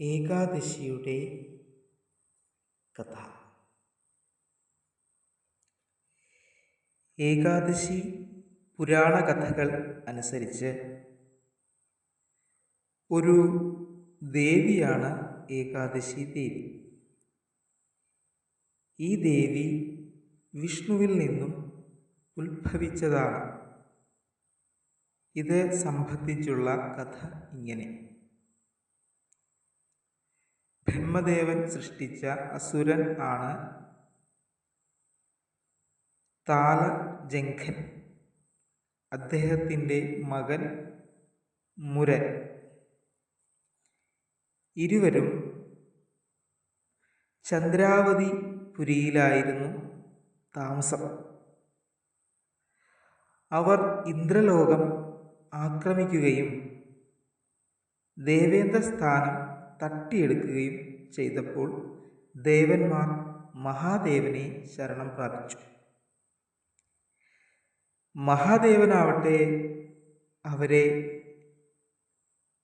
ഏകാദശിയുടെ കഥ. ഏകാദശി പുരാണ കഥകൾ അനുസരിച്ച് ഒരു ദേവിയാണ് ഏകാദശി ദേവി. ഈ ദേവി വിഷ്ണുവിൽ നിന്നും ഉത്ഭവിച്ചതാണ്. ഇത് സംബന്ധിച്ചുള്ള കഥ ഇങ്ങനെ. ബ്രഹ്മദേവൻ സൃഷ്ടിച്ച അസുരൻ ആണ് താലജംഘൻ അദ്ദേഹത്തിന്റെ മകൻ മുരൻ. ഇരുവരും ചന്ദ്രാവതി പുരിയിലായിരുന്നു താമസം. അവർ ഇന്ദ്രലോകം ആക്രമിക്കുകയും ദേവേന്ദ്ര സ്ഥാനം തട്ടിയെടുക്കുകയും ചെയ്തപ്പോൾ ദേവന്മാർ മഹാദേവനെ ശരണം പ്രാപിച്ചു. മഹാദേവനാവട്ടെ അവരെ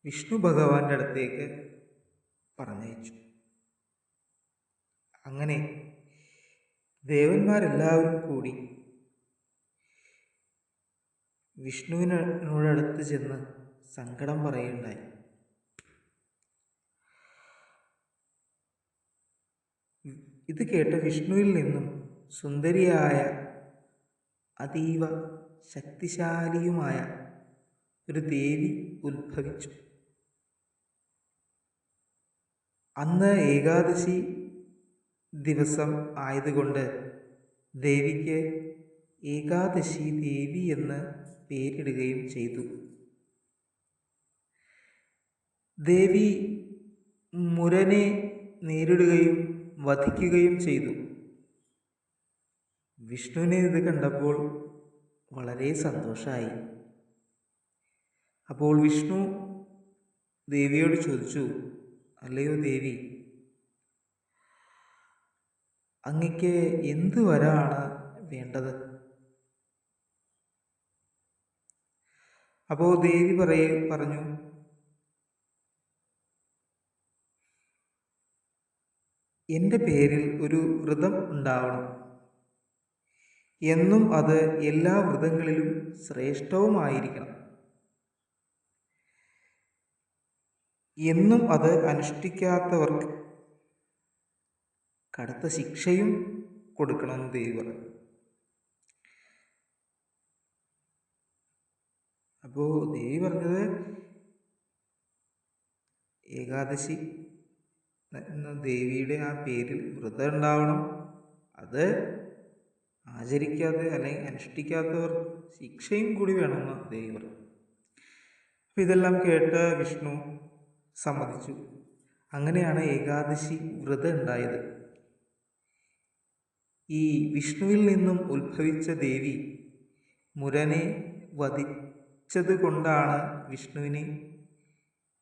വിഷ്ണു ഭഗവാന്റെ അടുത്തേക്ക് പറഞ്ഞയച്ചു. അങ്ങനെ ദേവന്മാരെല്ലാവരും കൂടി വിഷ്ണുവിനോടടുത്ത് ചെന്ന് സങ്കടം പറയുണ്ടായി ഇത് കേട്ട് വിഷ്ണുവിൽ നിന്നും സുന്ദരിയായ അതീവ ശക്തിശാലിയുമായ ഒരു ദേവി ഉത്ഭവിച്ചു. അന്ന് ഏകാദശി ദിവസം ആയതുകൊണ്ട് ദേവിക്ക് ഏകാദശി ദേവി എന്ന് പേരിടുകയും ചെയ്തു. ദേവി മുരനെ നേരിടുകയും വധിക്കുകയും ചെയ്തു. വിഷ്ണുവിനെ ഇത് കണ്ടപ്പോൾ വളരെ സന്തോഷമായി അപ്പോൾ വിഷ്ണു ദേവിയോട് ചോദിച്ചു അല്ലയോ ദേവി അങ്ങക്ക് എന്ത് വരാണ് വേണ്ടത്? അപ്പോൾ ദേവി പറയ പറഞ്ഞു എന്റെ പേരിൽ ഒരു വ്രതം ഉണ്ടാവണം. എന്നും അത് എല്ലാ വ്രതങ്ങളിലും ശ്രേഷ്ഠവുമായിരിക്കണം. എന്നും അത് അനുഷ്ഠിക്കാത്തവർക്ക് കടുത്ത ശിക്ഷയും കൊടുക്കണം ദേവി. അപ്പോൾ ദേവി പറഞ്ഞത് ഏകാദശി എന്ന ദേവിയുടെ ആ പേരിൽ വ്രതം ഉണ്ടാവണം. അത് ആചരിക്കാതെ അല്ലെങ്കിൽ അനുഷ്ഠിക്കാത്തവർ ശിക്ഷയും കൂടി വേണമെന്ന് ദേവി പറഞ്ഞു. അപ്പം ഇതെല്ലാം കേട്ട് വിഷ്ണു സമ്മതിച്ചു. അങ്ങനെയാണ് ഏകാദശി വ്രതം ഉണ്ടായത്. ഈ വിഷ്ണുവിൽ നിന്നും ഉത്ഭവിച്ച ദേവി മുരനെ വധിച്ചത് കൊണ്ടാണ് വിഷ്ണുവിന്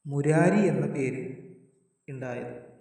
മുരാരി എന്ന പേര് ഉണ്ടായത്.